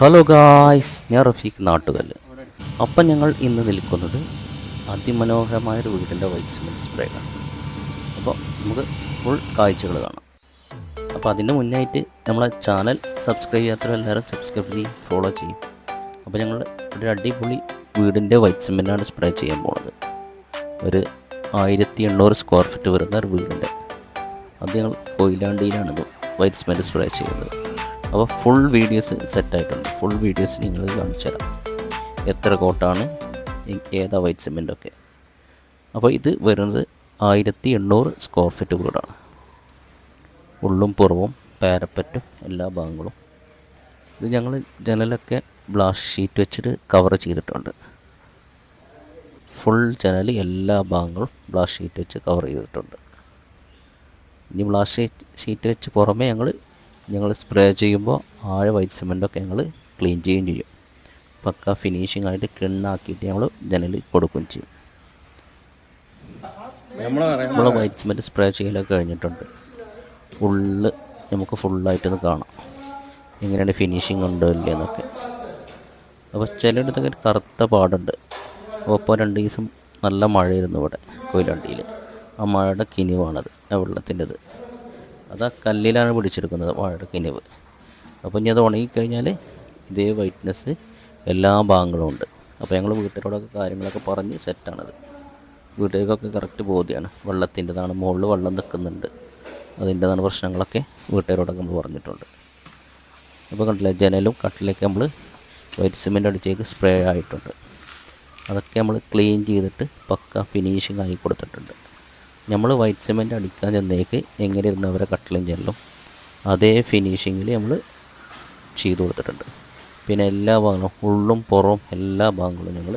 Hello guys ഞാൻ റഫീഖ് നാട്ടുകല്ല്. അപ്പം ഞങ്ങൾ ഇന്ന് നിൽക്കുന്നത് അതിമനോഹരമായ ഒരു വീടിന്റെ വൈറ്റ് സിമെന്റ് സ്പ്രേ ആണ്. അപ്പോൾ നമുക്ക് ഫുൾ കാഴ്ചകൾ കാണാം. അപ്പോൾ അതിന് മുന്നായിട്ട് നമ്മളെ ചാനൽ സബ്സ്ക്രൈബ് ചെയ്യാത്തവരെല്ലാവരും സബ്സ്ക്രൈബ് ചെയ്യും ഫോളോ ചെയ്യും. അപ്പോൾ ഞങ്ങൾ ഒരു അടിപൊളി വീടിന്റെ വൈറ്റ് സിമെന്റാണ് സ്പ്രേ ചെയ്യാൻ പോണത്. ഒരു ആയിരത്തി എണ്ണൂറ് സ്ക്വയർ ഫീറ്റ് വരുന്ന ഒരു വീടിന്റെ അത് ഞങ്ങൾ കൊയിലാണ്ടിയിലാണ് വൈറ്റ് സിമെന്റ് സ്പ്രേ ചെയ്യുന്നത്. അപ്പോൾ ഫുൾ വീഡിയോസ് സെറ്റായിട്ടുണ്ട് ഫുൾ വീഡിയോസ് നിങ്ങൾ കാണിച്ചു തരാം. എത്ര കോട്ടാണ്? ഏതാ വൈറ്റ് സിമെന്റൊക്കെ അപ്പോൾ ഇത് വരുന്നത് ആയിരത്തി എണ്ണൂറ് സ്ക്വയർ ഫീറ്റ് വീടാണ്. ഉള്ളും പുറവും പാരപ്പറ്റും എല്ലാ ഭാഗങ്ങളും. ഇത് ഞങ്ങൾ ജനലൊക്കെ ബ്ലാസ്റ്റ് ഷീറ്റ് വെച്ചിട്ട് കവർ ചെയ്തിട്ടുണ്ട്. ഫുൾ ജനൽ എല്ലാ ഭാഗങ്ങളും ബ്ലാസ്റ്റ് ഷീറ്റ് വെച്ച് കവർ ചെയ്തിട്ടുണ്ട്. ഇനി ഷീറ്റ് ഷീറ്റ് വെച്ച് പുറമേ ഞങ്ങൾ ഞങ്ങൾ സ്പ്രേ ചെയ്യുമ്പോൾ ആഴ വൈറ്റ് സിമെന്റൊക്കെ ഞങ്ങൾ ക്ലീൻ ചെയ്യുകയും ചെയ്യും. പക്ക ഫിനിഷിംഗ് ആയിട്ട് കിണ്ണാക്കിയിട്ട് ഞങ്ങൾ ജനൽ കൊടുക്കുകയും ചെയ്യും. നമ്മൾ വൈറ്റ് സിമെന്റ് സ്പ്രേ ചെയ്യലൊക്കെ കഴിഞ്ഞിട്ടുണ്ട്. ഫുള്ള് നമുക്ക് ഫുള്ളായിട്ടൊന്ന് കാണാം. എങ്ങനെയാണ് ഫിനിഷിങ് ഉണ്ടോ ഇല്ലയെന്നൊക്കെ അപ്പോൾ ചിലയിടത്തൊക്കെ ഒരു കറുത്ത പാടുണ്ട്. അപ്പോൾ രണ്ട് ദിവസം നല്ല മഴയായിരുന്നു ഇവിടെ കൊയിലാണ്ടിയിൽ ആ മഴയുടെ കിനിവാണത് ആ വെള്ളത്തിന്റെത്. അത് ആ കല്ലിലാണ് പിടിച്ചെടുക്കുന്നത് വാഴക്കിനിവ് കിനിവ്. അപ്പോൾ ഇനി അത് ഉണങ്ങിക്കഴിഞ്ഞാൽ ഇതേ വൈറ്റ്നസ് എല്ലാ ഭാഗങ്ങളും ഉണ്ട്. അപ്പോൾ ഞങ്ങൾ വീട്ടിലോടൊക്കെ കാര്യങ്ങളൊക്കെ പറഞ്ഞ് സെറ്റാണത് വീട്ടിലേക്കൊക്കെ കറക്റ്റ് ബോധ്യമാണ് വെള്ളത്തിന്റെതാണ് മുകളിൽ വെള്ളം നിൽക്കുന്നുണ്ട്. അതിന്റെതാണ് പ്രശ്നങ്ങളൊക്കെ വീട്ടുകാരോടൊക്കെ നമ്മൾ പറഞ്ഞിട്ടുണ്ട്. അപ്പോൾ കണ്ടില്ല ജനലും കട്ടിലേക്ക് നമ്മൾ വൈറ്റ് സിമെന്റ് അടിച്ചേക്ക് സ്പ്രേ ആയിട്ടുണ്ട്. അതൊക്കെ നമ്മൾ ക്ലീൻ ചെയ്തിട്ട് പക്ക ഫിനിഷിംഗ് ആയി കൊടുത്തിട്ടുണ്ട്. നമ്മൾ വൈറ്റ് സിമെന്റ് അടിക്കാൻ ചെന്നേക്ക് എങ്ങനെ ഇരുന്ന് അവരെ കട്ടിലും ചെല്ലും അതേ ഫിനിഷിങ്ങിൽ നമ്മൾ ചെയ്തു കൊടുത്തിട്ടുണ്ട്. പിന്നെ എല്ലാ ഭാഗങ്ങളും ഉള്ളും പുറവും എല്ലാ ഭാഗങ്ങളും ഞങ്ങൾ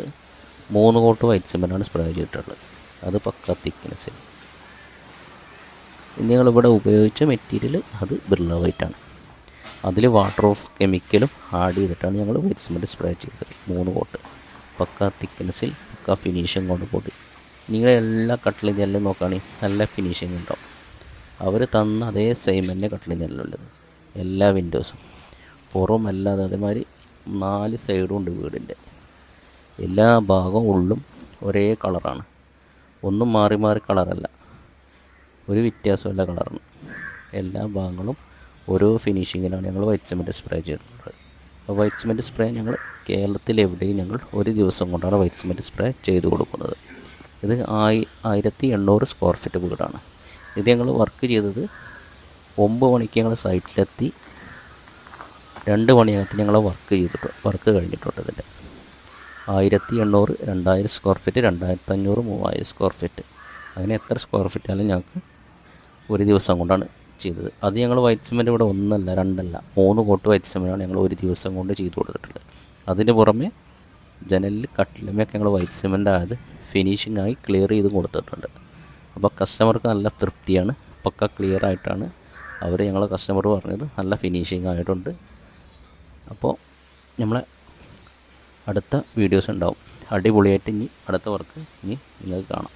മൂന്ന് കോട്ട് വൈറ്റ് സിമെന്റാണ് സ്പ്രേ ചെയ്തിട്ടുള്ളത്. അത് പക്ക തിക്നെസ്സിൽ ഇനി ഞങ്ങളിവിടെ ഉപയോഗിച്ച മെറ്റീരിയൽ അത് ബിർള വൈറ്റാണ് അതിൽ വാട്ടർ ഓഫ് കെമിക്കലും ആഡ് ചെയ്തിട്ടാണ് ഞങ്ങൾ വൈറ്റ് സിമെന്റ് സ്പ്രേ ചെയ്തത്. മൂന്ന് കോട്ട് പക്ക തിക്നെസ്സിൽ പക്ക ഫിനിഷിങ് കൊണ്ട് കൂടി നിങ്ങൾ എല്ലാ കട്ടിലും ഇതെല്ലാം നോക്കുകയാണെങ്കിൽ നല്ല ഫിനിഷിങ് ഉണ്ടാവും. അവർ തന്ന അതേ സെയിം തന്നെ കട്ടിലും ഉള്ളത് എല്ലാ വിൻഡോസും പുറം അല്ലാതെ അതേമാതിരി നാല് സൈഡും ഉണ്ട് വീടിന്റെ. എല്ലാ ഭാഗവും ഉള്ളും ഒരേ കളറാണ് ഒന്നും മാറി മാറി കളറല്ല ഒരു വ്യത്യാസമല്ല കളറാണ് എല്ലാ ഭാഗങ്ങളും ഓരോ ഫിനിഷിങ്ങിലാണ് ഞങ്ങൾ വൈറ്റ് സിമെന്റ് സ്പ്രേ ചെയ്തിട്ടുള്ളത്. അപ്പോൾ വൈറ്റ് സിമെന്റ് സ്പ്രേ ഞങ്ങൾ കേരളത്തിൽ എവിടെയും ഞങ്ങൾ ഒരു ദിവസം കൊണ്ടാണ് വൈറ്റ് സിമെന്റ് സ്പ്രേ ചെയ്ത് കൊടുക്കുന്നത്. ഇത് ആയി ആയിരത്തി എണ്ണൂറ് സ്ക്വയർ ഫീറ്റ് വീടാണ്. ഇത് ഞങ്ങൾ വർക്ക് ചെയ്തത് ഒമ്പത് മണിക്ക് ഞങ്ങൾ സൈറ്റിലെത്തി രണ്ട് മണിയകത്ത് ഞങ്ങൾ വർക്ക് ചെയ്തിട്ട് വർക്ക് കഴിഞ്ഞിട്ടുണ്ട് ഇതിന്റെ ആയിരത്തി എണ്ണൂറ് രണ്ടായിരം സ്ക്വയർ ഫീറ്റ് രണ്ടായിരത്തി അഞ്ഞൂറ് മൂവായിരം സ്ക്വയർ ഫീറ്റ് അങ്ങനെ എത്ര സ്ക്വയർ ഫീറ്റ് ആയാലും ഞങ്ങൾക്ക് ഒരു ദിവസം കൊണ്ടാണ് ചെയ്തത്. അത് ഞങ്ങൾ വൈറ്റ് സിമെന്റ് ഇവിടെ ഒന്നല്ല രണ്ടല്ല മൂന്ന് കോട്ട് വൈറ്റ് സിമെന്റാണ് ഞങ്ങൾ ഒരു ദിവസം കൊണ്ട് ചെയ്തു കൊടുത്തിട്ടുള്ളത്. അതിന് പുറമെ ജനലിൽ കട്ടിലുമൊക്കെ ഞങ്ങൾ വൈറ്റ് സിമെന്റ് ആയത് ഫിനിഷിംഗ് ആയി ക്ലിയർ ചെയ്ത് കൊടുത്തിട്ടുണ്ട്. അപ്പോൾ കസ്റ്റമർക്ക് നല്ല തൃപ്തിയാണ്. പക്ക ക്ലിയർ ആയിട്ടാണ് അവർ ഞങ്ങളെ കസ്റ്റമർ പറഞ്ഞത്. നല്ല ഫിനിഷിംഗ് ആയിട്ടുണ്ട്. അപ്പോൾ നമ്മളെ അടുത്ത വീഡിയോസ് ഉണ്ടാവും. അടിപൊളിയായിട്ട് ഇനി അടുത്ത വർക്ക് ഇനി നിങ്ങൾക്ക് കാണാം.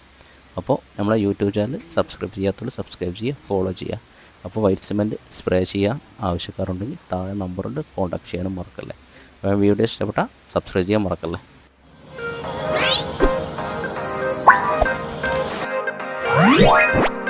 അപ്പോൾ നമ്മളെ യൂട്യൂബ് ചാനൽ സബ്സ്ക്രൈബ് ചെയ്യാത്തവർ സബ്സ്ക്രൈബ് ചെയ്യുക ഫോളോ ചെയ്യുക. അപ്പോൾ വൈറ്റ് സിമെന്റ് സ്പ്രേ ചെയ്യാൻ ആവശ്യക്കാരുണ്ടെങ്കിൽ താഴെ നമ്പറുണ്ട്. കോൺടാക്ട് ചെയ്യാനും മറക്കല്ലേ. വീഡിയോ ഇഷ്ടപ്പെട്ടാൽ സബ്സ്ക്രൈബ് ചെയ്യാൻ മറക്കല്ലേ. What?